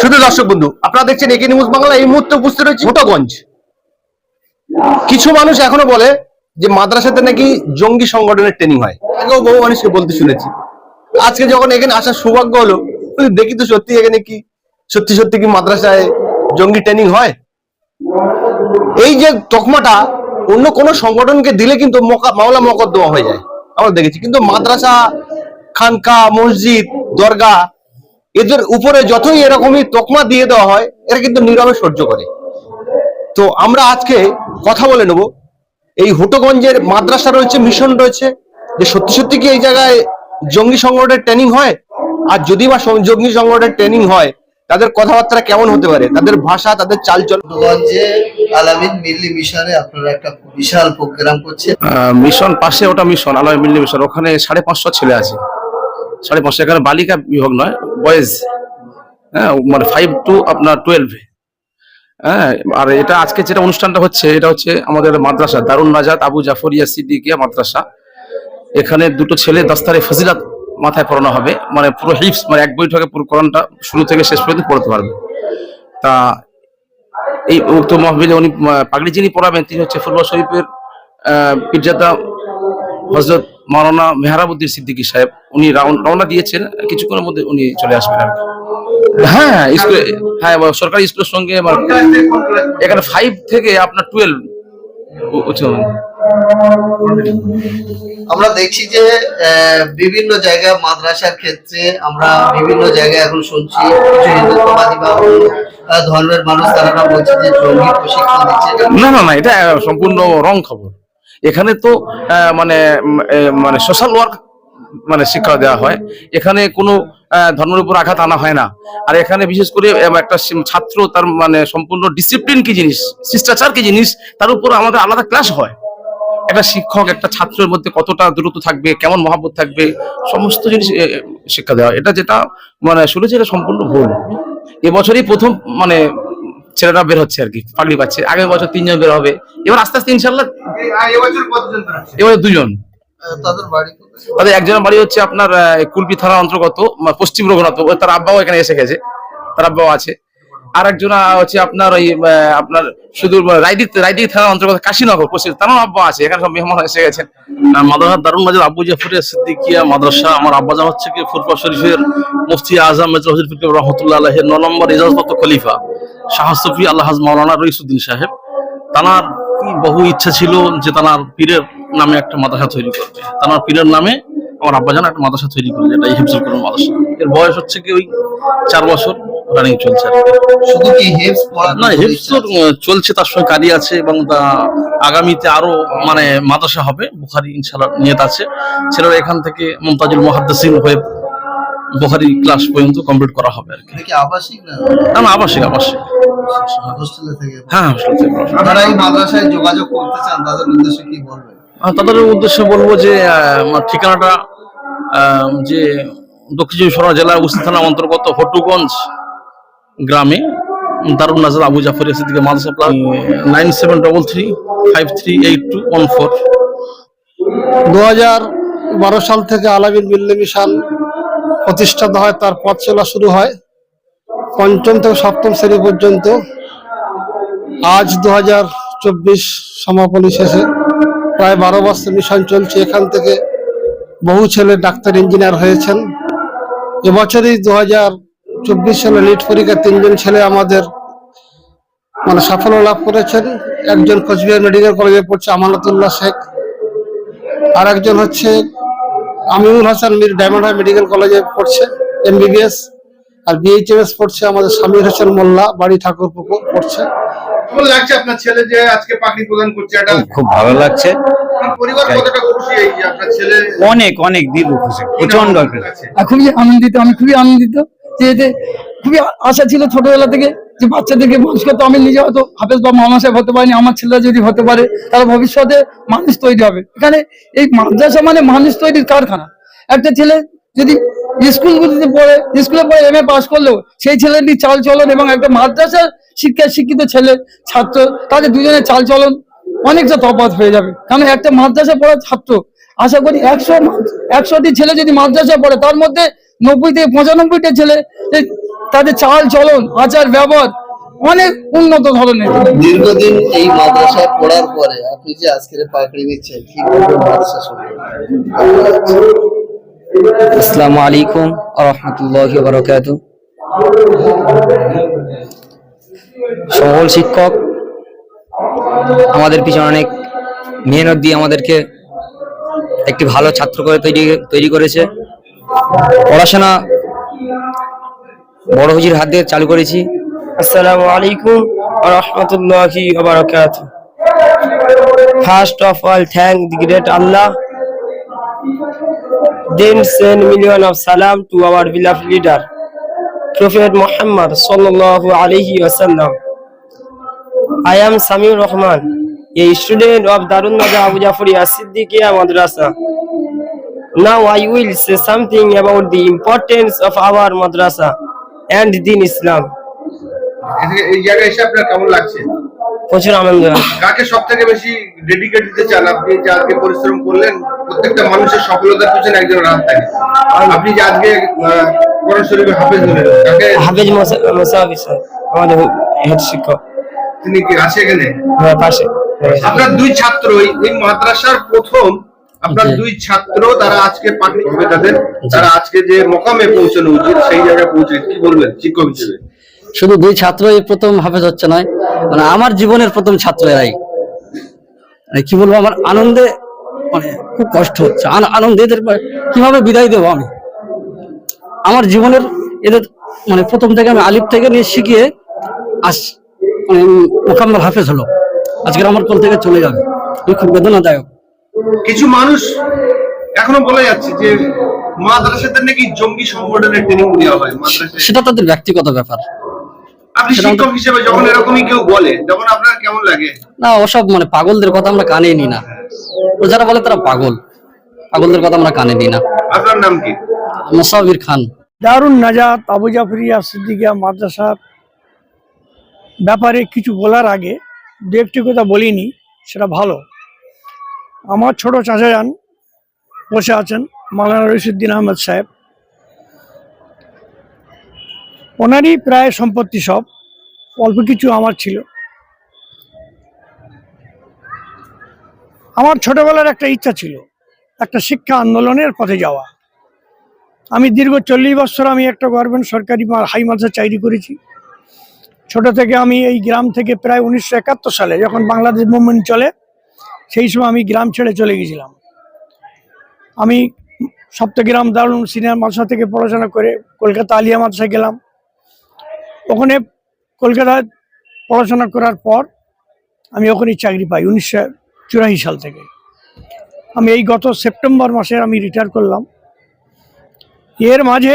শুধু দর্শক বন্ধু, আপনারা দেখছেন একে নিউজ বাংলা, এই মুহূর্তে উপস্থিত রয়েছে ভোটাগঞ্জ কিছু মানুষ এখনও বলে যে মাদ্রাসাতে নাকি জঙ্গি সংগঠনের ট্রেনিং হয়। আগেও বহু মানুষকে বলতে শুনেছি। আজকে যখন এখানে আসার সৌভাগ্য হলো দেখি তো সত্যি এখানে কি, সত্যি সত্যি কি মাদ্রাসায় জঙ্গি ট্রেনিং হয়? এই যে তকমাটা অন্য কোনো সংগঠনকে দিলে কিন্তু মামলা মকদ্দমা হয়ে যায়। আমরা দেখেছি। কিন্তু মাদ্রাসা, খানকা, মসজিদ, দরগা, এদের উপরে যতই এরকমই তকমা দিয়ে দেওয়া হয়, এরা কিন্তু নীরবে সহ্য করে। তো আমরা আজকে কথা বলে নেব। এই হুটোগঞ্জের মাদ্রাসা রয়েছে, মিশন রয়েছে। যে সত্যি সত্যি কি এই জায়গায় জঙ্গি সংগঠনের ট্রেনিং হয়? আর যদি বা জঙ্গি সংগঠনের ট্রেনিং হয় তাদের কথাবার্তা কেমন হতে পারে? তাদের ভাষা তাদের চালচল গঞ্জে আলামিন মিল্লি মিশনে আপনারা একটা বিশাল প্রোগ্রাম করছেন। আহ, মিশন পাশে ওটা মিশন আলয় মিল্লি মিশন। ওখানে সাড়ে পাঁচশো ছেলে আছে। সাড়ে পাঁচশো এখানে বালিকা বিভাগ নয় বয়েজ। হ্যাঁ মানে ফাইভ টু আপনার টুয়েলভ হ্যাঁ আর এটা আজকে যেটা অনুষ্ঠানটা হচ্ছে এটা হচ্ছে আমাদের মাদ্রাসা দারুণ নাজাদ আবু জাফরিয়া সিদ্দিকিয়া মাদ্রাসা। এখানে দুটো ছেলে দস্তারে ফজিলাত মাথায় পড়ানো হবে। মানে পুরো হিপস মানে এক বৈঠকে পুরো কোরআনটা শুরু থেকে শেষ পর্যন্ত পড়তে পারবে। তা এই উক্ত মহবিলে উনি পাগড়ি যিনি পড়াবেন তিনি হচ্ছে ফুলবা শরীফের পীরজাদা হজরত মাওলানা মেহরাবুদ্দিন সিদ্দিকী সাহেব। উনি রাউন- রওনা দিয়েছেন কিছুক্ষণের মধ্যে উনি চলে আসবেন আর হ্যাঁ হ্যাঁ স্কুলে হ্যাঁ সরকারি স্কুলের সঙ্গে আমার এখানে ফাইভ থেকে আপনার টুয়েলভ উচ্চ আমরা দেখছি যে বিভিন্ন জায়গায় মাদ্রাসার ক্ষেত্রে আমরা বিভিন্ন জায়গায় এখন শুনছি ধর্মের মানুষ তারা বলছে যে জঙ্গি প্রশিক্ষণ দিচ্ছে। না না না, এটা সম্পূর্ণ রং খবর। এখানে তো মানে মানে সোশ্যাল ওয়ার্ক মানে শিক্ষা দেওয়া হয়। এখানে কোনো ধর্মের উপর আঘাত আনা হয় না। আর এখানে বিশেষ করে একটা ছাত্র তার মানে সম্পূর্ণ ডিসিপ্লিন কি জিনিস, শিষ্টাচার কি জিনিস, তার উপর আমাদের আলাদা ক্লাস হয়। একটা শিক্ষক, একটা ছাত্রের মধ্যে কতটা দূরত্ব থাকবে, কেমন মহাব্বত থাকবে, সমস্ত জিনিস শিক্ষা দেওয়া। এটা যেটা মানে শুনেছি এটা সম্পূর্ণ ভুল। এবছরই প্রথম মানে ছেলেরা বের হচ্ছে আর কি পাগড়ি পাচ্ছে। আগের বছর তিনজন বের হবে। এবার আস্তে আস্তে ইনশাল্লাহ এবার দুজন। তাদের একজনের বাড়ি হচ্ছে আপনার কুলপি থানার অন্তর্গত মানে পশ্চিম রঘুনাথ তার আব্বাও এখানে এসে গেছে। তার আব্বাও আছে। আর একজন হচ্ছে আপনার ওই আপনার শুধু রাইদিক রাইদিক থানার অন্তর্গত কাশীনগর পশ্চিম তারও আব্বা আছে, এখানে সব মেহমান এসে গেছেন। মাদ্রাসা দারুণ নাজার আবু জাফরিয়া সিদ্দিকিয়া মাদ্রাসা, আমার আব্বাজান হচ্ছে কি ফুরফা শরীফের মুফতি আজম মেজর হজর ফিকির রহমতুল্লাহ আলহের ন নম্বর ইজাজত খলিফা, শাহ সফি আল্লাহ মাওলানা রইসুদ্দিন সাহেব। তানার বহু ইচ্ছা ছিল যে তানার পীরের নামে একটা মাদ্রাসা তৈরি করবে। তানার পীরের নামে আমার আব্বাজান একটা মাদ্রাসা তৈরি করবে, যেটা হিফজুল করুন মাদ্রাসা। এর বয়স হচ্ছে কি ওই চার বছর? রানিং চলছে শুধু কি পড়ার না তো চলছে? তার সঙ্গে কারি আছে এবং তা আগামীতে আরও মানে মাদ্রাসা হবে বুখারি ইনশাল্লাহ নিয়ত আছে। ছেলেরা এখান থেকে মুমতাজুল মুহাদ্দিসিন হয়ে বুখারি ক্লাস পর্যন্ত কমপ্লিট করা হবে আর কি। আবাসিক না? না আবাসিক আবাসিক। হোস্টেলে থেকে? হ্যাঁ হোস্টেল থেকে আপনারা এই মাদ্রাসায় যোগাযোগ করতে চান তাদের উদ্দেশ্যে কি বলবেন? তাদের উদ্দেশ্যে বলব যে ঠিকানাটা যে দক্ষিণ চব্বিশ পরগনা জেলার উস্তি থানার অন্তর্গত হটুগঞ্জ গ্রামে। দারুণ নাজার আবু জাফর সিদ্দিকে মাদ্রাসা plus nine seven double three five three eight two one four দু হাজার বারো সাল থেকে আলামিন মিল্লি মিশন প্রতিষ্ঠিত হয়, তার পথ চলা শুরু হয় পঞ্চম থেকে সপ্তম শ্রেণি পর্যন্ত। আজ দু হাজার চব্বিশ সমাপনী শেষে প্রায় বারো বছর মিশন চলছে। এখান থেকে বহু ছেলে ডাক্তার, ইঞ্জিনিয়ার হয়েছেন। এবছরই দু হাজার চব্বিশ সালে নিট পরীক্ষা তিনজন ছেলে আমাদের মানে সাফল্য লাভ করেছেন। একজন কোচবিহার মেডিকেল কলেজে পড়ছে আমানতুল্লাহ শেখ। আর একজন হচ্ছে Aminul Hasan Mir diamond high medical কলেজে পড়ছে এমবিবিএস। আর বিএইচএমএস পড়ছে আমাদের সামির হোসেন মোল্লা বাড়ি ঠাকুরপুকুর পড়ছে। কেমন লাগছে আপনার ছেলে যে আজকে পাখি প্রদান করছে এটা খুব ভালো লাগছে। আপনার পরিবার কতটা খুশি এই যে আপনার ছেলে? অনেক অনেক দীর্ঘ খুশি প্রচণ্ড খুবই আনন্দিত আমি খুবই আনন্দিত। যে খুবই আশা ছিল ছোটবেলা থেকে যে বাচ্চাদেরকে মানুষ করতে আমি নিজে হয়তো হাফেজ বা মামা সাহেব হতে পারিনি, আমার ছেলেরা যদি হতে পারে, তাহলে ভবিষ্যতে মানুষ তৈরি হবে। এখানে এই মাদ্রাসা মানে মানুষ তৈরির কারখানা। একটা ছেলে যদি স্কুলগুলিতে পড়ে, স্কুলে পড়ে এম এ পাস করলেও সেই ছেলেটি চাল চলন এবং একটা মাদ্রাসার শিক্ষায় শিক্ষিত ছেলে, ছাত্র, তাদের দুজনের চাল চলন অনেকটা তফাৎ হয়ে যাবে। কারণ একটা মাদ্রাসা পড়া ছাত্র, আশা করি একশো একশোটি ছেলে যদি মাদ্রাসা পড়ে, তার মধ্যে নব্বই থেকে পঁচানব্বইটা ছেলে তাদের চাল চলন আচার ব্যবহার অনেক উন্নত ধরনের। দীর্ঘদিন এই মাদ্রাসায় পড়ার পরে আপনি যে আজকের পাকড়ি নিচ্ছেন কি আসসালামু আলাইকুম রহমতুল্লাহ বারকাত সকল শিক্ষক আমাদের পিছনে অনেক মেহনত দিয়ে আমাদেরকে একটি ভালো ছাত্র করে তৈরি তৈরি করেছে। পড়াশোনা বড় হুজির হাত দিয়ে চালু করেছি। আসসালামু আলাইকুম রহমতুল্লাহি ওবারাকাতু first of all thank the great Allah then send million of সালাম to our beloved leader prophet Muhammad সাল্লাল্লাহু আলাইহি ওয়াসাল্লাম I am Samiur Rahman a student of Darun Naja Abu Jafariya Siddiqia Madrasa Now I will say something about the importance of our madrasa and Din Islam. এই জায়গায় এসে আপনার কেমন লাগছে? প্রচুর আনন্দ। কাকে সব থেকে বেশি ডেডিকেট দিতে চান? আপনি যে আজকে পরিশ্রম করলেন প্রত্যেকটা মানুষের সফলতার পিছনে একজন হাত থাকে আপনি যে আজকে কোরআন শরীফে হাফেজ হলেন কাকে? হাফেজ মোসাফি স্যার আমাদের হেড শিক্ষক। তিনি কি আছে এখানে? আমার পাশে। আপনার দুই ছাত্র এই মাদ্রাসার প্রথম আপনার দুই ছাত্র তারা আজকে পাঠিয়ে হবে তাদের তারা আজকে যে মকামে পৌঁছানো উচিত সেই জায়গায় পৌঁছে কি বলবেন শিক্ষক হিসেবে? শুধু দুই ছাত্রই প্রথম হাফেজ হচ্ছে নয় মানে আমার জীবনের প্রথম ছাত্র এরাই। মানে কি বলব আমার আনন্দে মানে খুব কষ্ট হচ্ছে। আন- আনন্দে এদের কীভাবে বিদায় দেবো আমি? আমার জীবনের এদের মানে প্রথম থেকে আমি আলিফ থেকে নিয়ে শিখিয়ে আস মানে মোকাম্মল হাফেজ হলো। আজকের আমার কোল থেকে চলে যাবে। খুব বেদনাদায়ক। কিছু মানুষ এখনও বলা যাচ্ছে যে মাদ্রাসাতে নাকি জঙ্গি সংগঠনের ট্রেনিং দেওয়া হয় মাদ্রাসায় সেটা তাদের ব্যক্তিগত ব্যাপার। আপনি শিক্ষক হিসেবে যখন এরকমই কেউ বলে তখন আপনার কেমন লাগে? না ওসব মানে পাগলদের কথা আমরা কানে নিই না। যারা বলে তারা পাগল। পাগলদের কথা আমরা কানে নিই না। আপনার নাম কি? মোসাবির খান। দারুণ নাজাত আবু জাফরিয়া সিদ্দিকিয়া মাদ্রাসার ব্যাপারে কিছু বলার আগে দু একটি কথা বলিনি সেটা ভালো। আমার ছোট চাচা যান বসে আছেন মালানা রশিদ্দিন আহমেদ সাহেব। ওনারই প্রায় সম্পত্তি সব, অল্প কিছু আমার ছিল। আমার ছোটবেলার একটা ইচ্ছা ছিল, একটা শিক্ষা আন্দোলনের পথে যাওয়া। আমি দীর্ঘ চল্লিশ বছর আমি একটা গভর্নমেন্ট সরকারি হাই মাদ্রাসা চাকরি করেছি। ছোট থেকে আমি এই গ্রাম থেকে প্রায় উনিশশো একাত্তর সালে যখন বাংলাদেশ মুভমেন্ট চলে সেই সময় আমি গ্রাম ছেড়ে চলে গেছিলাম। আমি সপ্তগ্রাম দারুণ সিনিয়র মাদ্রাসা থেকে পড়াশোনা করে কলকাতা আলিয়া মাদ্রাসায় গেলাম। ওখানে কলকাতায় পড়াশোনা করার পর আমি ওখানেই চাকরি পাই উনিশশো চুরাশি সাল থেকে। আমি এই গত সেপ্টেম্বর মাসে আমি রিটায়ার করলাম। এর মাঝে